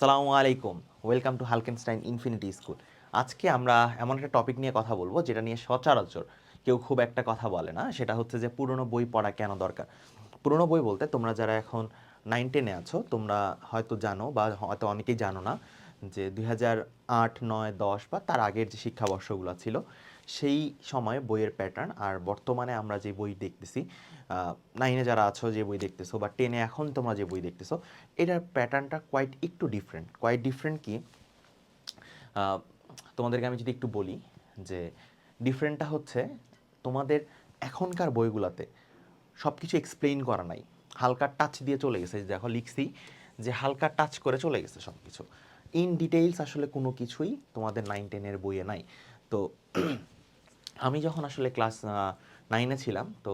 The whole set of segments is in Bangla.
সালামু আলাইকুম। Welcome to Halkenstein infinity school আজকে আমরা এমন একটা টপিক নিয়ে কথা বলব, যেটা নিয়ে সচরাচর কেউ খুব একটা কথা বলে না। সেটা হচ্ছে যে, পুরনো বই পড়া কেন দরকার? পুরনো বই বলতে তোমরা যারা এখন নাইন টেনে আছো, তোমরা হয়তো জানো বা হয়তো অনেকেই জানো না যে, দুই হাজার আট, নয়, দশ বা তার আগের যে শিক্ষাবর্ষগুলো ছিল সেই সময়ে বইয়ের প্যাটার্ন আর বর্তমানে আমরা যে বই দেখতেছি নাইনে যারা আছো যে বই দেখতেছো, বা টেনে এখন তোমরা যে বই দেখতেছো, এটার প্যাটার্নটা কোয়াইট একটু ডিফারেন্ট কোয়াইট ডিফারেন্ট কি তোমাদেরকে আমি যদি একটু বলি যে ডিফারেন্টটা হচ্ছে তোমাদের এখনকার বইগুলোতে সব কিছু এক্সপ্লেইন করা নাই। হালকা টাচ দিয়ে চলে গেছে দেখো লিখছি যে হালকা টাচ করে চলে গেছে সব কিছু ইন ডিটেইলস আসলে কোনো কিছুই তোমাদের নাইন টেনের বইয়ে নাই। তো আমি যখন আসলে ক্লাস নাইনে ছিলাম, তো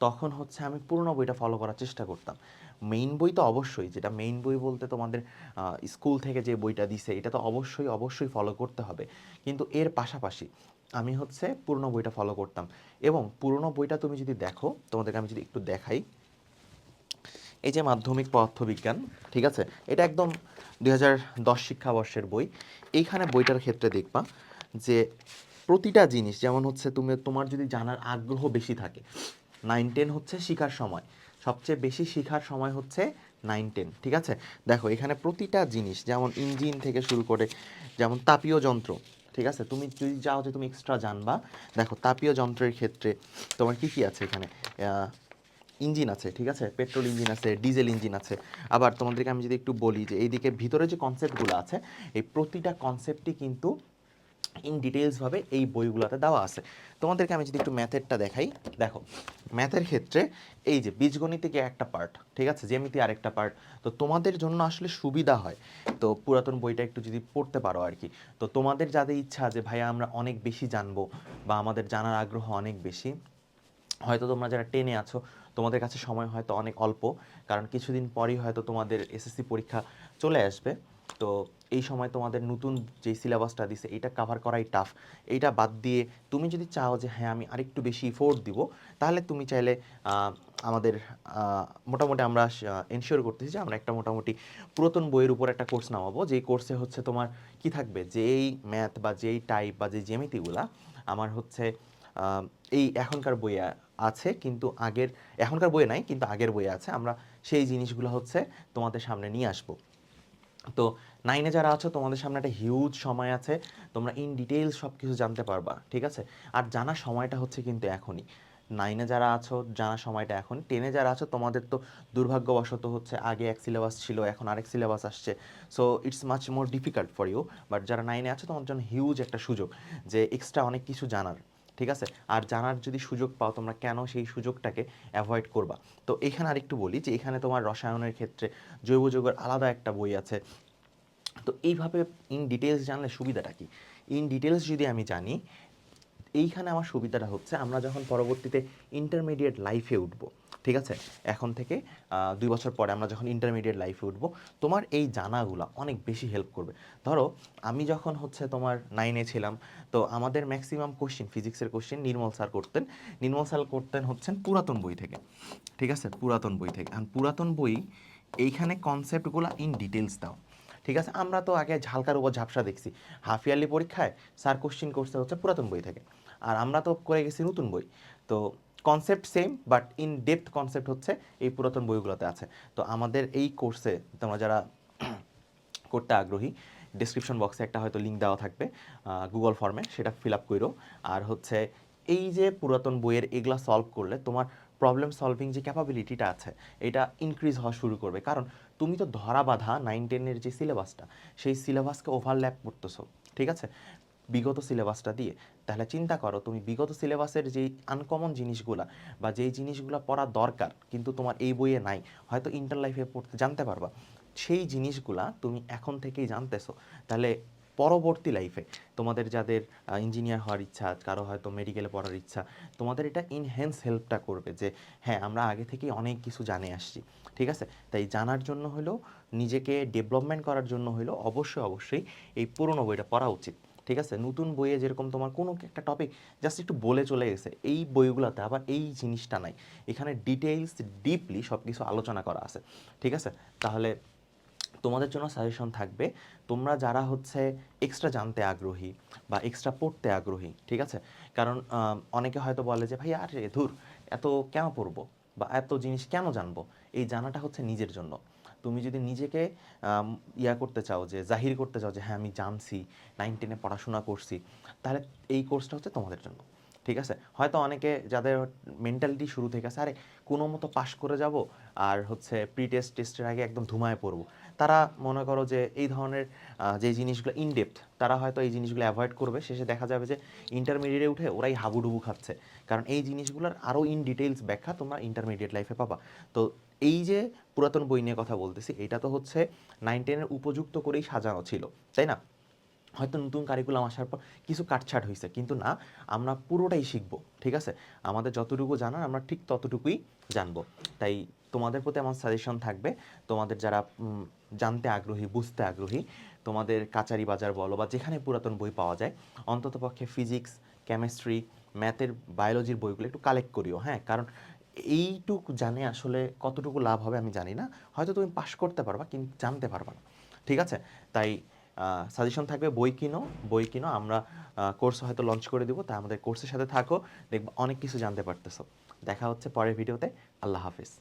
তখন হচ্ছে আমি পুরোনো বইটা ফলো করার চেষ্টা করতাম। মেইন বই তো অবশ্যই, যেটা মেইন বই বলতে তোমাদের স্কুল থেকে যে বইটা দিছে, এটা তো অবশ্যই অবশ্যই ফলো করতে হবে। কিন্তু এর পাশাপাশি আমি হচ্ছে পুরনো বইটা ফলো করতাম। এবং পুরনো বইটা তুমি যদি দেখো, তোমাদেরকে আমি যদি একটু দেখাই। এই যে মাধ্যমিক পদার্থবিজ্ঞান, ঠিক আছে? এটা একদম দুই হাজার দশ শিক্ষাবর্ষের বই। এইখানে বইটার ক্ষেত্রে দেখবা যে প্রতিটা জিনিস, যেমন হচ্ছে তুমি, তোমার যদি জানার আগ্রহ বেশি থাকে নাইন টেন হচ্ছে শিখার সময়। সবচেয়ে বেশি শিখার সময় হচ্ছে নাইন টেন ঠিক আছে? দেখো, এখানে প্রতিটা জিনিস, যেমন ইঞ্জিন থেকে শুরু করে, যেমন তাপীয় যন্ত্র, ঠিক আছে? তুমি যদি যাও যে তুমি এক্সট্রা জানবা, দেখো, তাপীয় যন্ত্রের ক্ষেত্রে তোমার কী কী আছে এখানে? ইঞ্জিন আছে, ঠিক আছে? পেট্রোল ইঞ্জিন আছে ডিজেল ইঞ্জিন আছে। আবার তোমাদেরকে আমি যদি একটু বলি যে, এইদিকে ভিতরে যে কনসেপ্টগুলো আছে, এই প্রতিটা কনসেপ্টই কিন্তু ইন ডিটেলসভাবে এই বইগুলোতে দেওয়া আছে। তোমাদেরকে আমি যদি একটু ম্যাথেরটা দেখাই, দেখো ম্যাথের ক্ষেত্রে এই যে বীজগণিতিকে একটা পার্ট ঠিক আছে? জ্যামিতি আরেকটা পার্ট তো তোমাদের জন্য আসলে সুবিধা হয়। তো পুরাতন বইটা একটু যদি পড়তে পারো আর কি। তো তোমাদের যাদের ইচ্ছা যে ভাইয়া, আমরা অনেক বেশি জানব বা আমাদের জানার আগ্রহ অনেক বেশি। হয়তো তোমরা যারা টেনে আছো, তোমাদের কাছে সময় হয়তো অনেক অল্প, কারণ কিছুদিন পরেই হয়তো তোমাদের এসএসসি পরীক্ষা চলে আসবে। তো এই সময় তোমাদের নতুন যে সিলেবাসটা দিছে, এটা কাভার করাই টাফ এইটা বাদ দিয়ে তুমি যদি চাও যে হ্যাঁ আমি আরেকটু বেশি ইফোর্ট দিব, তাহলে তুমি চাইলে আমাদের মোটামুটি আমরা এনশিওর করতেছি যে আমরা একটা মোটামুটি পুরাতন বইয়ের উপর একটা কোর্স নামাবো। যেই কোর্সে হচ্ছে তোমার কি থাকবে? যেই ম্যাথ বা যেই টাইপ বা যে জ্যামিতিগুলা আমার হচ্ছে এই এখনকার বইয়ে আছে, কিন্তু আগের, এখনকার বইয়ে নাই, কিন্তু আগের বইয়ে আছে। আমরা সেই জিনিসগুলো হচ্ছে তোমাদের সামনে নিয়ে আসব। তো নাইনে যারা আছো, তোমাদের সামনে একটা হিউজ সময় আছে। তোমরা ইন ডিটেইলস সব কিছু জানতে পারবা, ঠিক আছে? আর জানার সময়টা হচ্ছে কিন্তু এখনই। নাইনে যারা আছো জানার সময়টা এখন টেনে যারা আছো, তোমাদের তো দুর্ভাগ্যবশত হচ্ছে আগে এক সিলেবাস ছিল, এখন আরেক সিলেবাস আসছে। So it's much more difficult for you but যারা নাইনে আছো তোমার জন্য হিউজ একটা সুযোগ যে এক্সট্রা অনেক কিছু জানার। ঠিক আছে? আর জানার যদি সুযোগ পাও, তোমরা কেন সেই সুযোগটাকে অ্যাভয়েড করবা? তো এখানে আরেকটু বলি যে, এখানে তোমার রসায়নের ক্ষেত্রে জৈব যৌগের আলাদা একটা বই আছে। তো এইভাবে ইন ডিটেলস জানলে সুবিধাটা কি? ইন ডিটেলস যদি আমি জানি এইখানে আমার সুবিধাটা হচ্ছে আমরা যখন পরবর্তীতে ইন্টারমিডিয়েট লাইফে উঠব, ঠিক আছে? এখন থেকে দুই বছর পরে আমরা যখন ইন্টারমিডিয়েট লাইফে উঠব, তোমার এই জানাগুলো অনেক বেশি হেল্প করবে। ধরো, আমি যখন হচ্ছে তোমার নাইনে ছিলাম, তো আমাদের ম্যাক্সিমাম কোশ্চেন ফিজিক্সের কোশ্চেন নির্মল স্যার করতেন। নির্মল স্যার করতেন হচ্ছেন পুরাতন বই থেকে, ঠিক আছে? পুরাতন বই থেকে। আর পুরাতন বই, এইখানে কনসেপ্টগুলো ইন ডিটেলস দাও। ঠিক আছে? আমরা তো আগে ঝালকার উপর ঝাপসা দেখছি। হাফ ইয়ারলি পরীক্ষায় স্যার কোশ্চিন করছে হচ্ছে পুরাতন বই থেকে। আর আমরা তো করে গেছি নতুন বই। তো concept same but in depth concept হচ্ছে এই পুরাতন বইগুলোতে আছে। তো আমাদের এই কোর্সে তোমরা যারা করতে আগ্রহী ডিসক্রিপশন বক্সে একটা হয়তো লিঙ্ক দেওয়া থাকবে গুগল ফর্মে সেটা ফিল আপ করো আর হচ্ছে এই যে পুরাতন বইয়ের এগুলা সলভ করলে তোমার প্রবলেম সলভিং যে ক্যাপাবিলিটিটা আছে, এটা ইনক্রিজ হওয়া শুরু করবে। কারণ তুমি তো ধরা বাঁধা নাইন টেনের যে সিলেবাসটা সেই সিলেবাসকে ওভারল্যাপ করতেছো, ঠিক আছে? বিগত সিলেবাসটা দিয়ে। তাহলে চিন্তা করো, তুমি বিগত সিলেবাসের যেই আনকমন জিনিসগুলা বা যেই জিনিসগুলো পড়া দরকার, কিন্তু তোমার এই বইয়ে নাই, হয়তো ইন্টার লাইফে পড়তে জানতে পারবা। সেই জিনিসগুলা তুমি এখন থেকেই জানতেছো। তাহলে পরবর্তী লাইফে তোমাদের যাদের ইঞ্জিনিয়ার হওয়ার ইচ্ছা, কারও হয়তো মেডিকেলে পড়ার ইচ্ছা, তোমাদের এটা ইনহেন্স হেল্পটা করবে যে হ্যাঁ আমরা আগে থেকেই অনেক কিছু জানে আসছি, ঠিক আছে? তাই জানার জন্য হলেও, নিজেকে ডেভেলপমেন্ট করার জন্য হলেও অবশ্যই অবশ্যই এই পুরনো বইটা পড়া উচিত, ঠিক আছে? নতুন বইয়ে যেরকম তোমার কোনো একটা টপিক জাস্ট একটু বলে চলে গেছে, এই বইগুলোতে আবার এই জিনিসটা নাই। এখানে ডিটেইলস ডিপলি সব কিছু আলোচনা করা আছে, ঠিক আছে? তাহলে তোমাদের জন্য সাজেশন থাকবে, তোমরা যারা হচ্ছে এক্সট্রা জানতে আগ্রহী বা এক্সট্রা পড়তে আগ্রহী, ঠিক আছে? কারণ অনেকে হয়তো বলে যে ভাই আরে ধুর, এত কেন পড়ব বা এত জিনিস কেন জানব? এই জানাটা হচ্ছে নিজের জন্য। তুমি যদি নিজেকে ইয়া করতে চাও যে, জাহির করতে চাও যে হ্যাঁ আমি জানছি নাইন টেনে পড়াশোনা করছি, তাহলে এই কোর্সটা হচ্ছে তোমাদের জন্য, ঠিক আছে? হয়তো অনেকে যাদের মেন্টালিটি শুরু থেকে আছে, আরে কোনো মতো পাশ করে যাব আর হচ্ছে প্রি টেস্ট টেস্টের আগে একদম ধুমায় পড়ব। তারা মনে করো যে এই ধরনের যে জিনিসগুলো ইনডেপথ তারা হয়তো এই জিনিসগুলো অ্যাভয়েড করবে। শেষে দেখা যাবে যে ইন্টারমিডিয়েটে উঠে ওরাই হাবুডুবু খাচ্ছে। কারণ এই জিনিসগুলোর আরও ইন ডিটেলস ব্যাখ্যা তোমরা ইন্টারমিডিয়েট লাইফে পাবা। তো এই যে পুরাতন বই নিয়ে কথা বলতেছি, এটা তো হচ্ছে নাইন টেনের উপযুক্ত করেই সাজানো ছিল, তাই না? হয়তো নতুন কারিকুলাম আসার পর কিছু কাটছাট হয়েছে কিন্তু না, আমরা পুরোটাই শিখব, ঠিক আছে? আমাদের যতটুকু জানার, আমরা ঠিক ততটুকুই জানব। তাই তোমাদের প্রতি আমার সাজেশন থাকবে, তোমাদের যারা জানতে আগ্রহী, বুঝতে আগ্রহী, তোমাদের কাচারি বাজার বলো বা যেখানে পুরাতন বই পাওয়া যায় অন্ততপক্ষে ফিজিক্স কেমিস্ট্রি ম্যাথের বায়োলজির বইগুলো একটু কালেক্ট করিও হ্যাঁ? কারণ এইটুক জানে আসলে কতটুকু লাভ হবে আমি জানি না। হয়তো তুমি পাশ করতে পারবা, কিন্তু জানতে পারবা না, ঠিক আছে? তাই সাজেশন থাকবে, বই কিনো বই কিনো, আমরা কোর্স হয়তো লঞ্চ করে দিব তাই আমাদের কোর্সের সাথে থাকো, দেখব অনেক কিছু জানতে পারতেছো। দেখা হচ্ছে পরের ভিডিওতে আল্লাহ হাফিজ।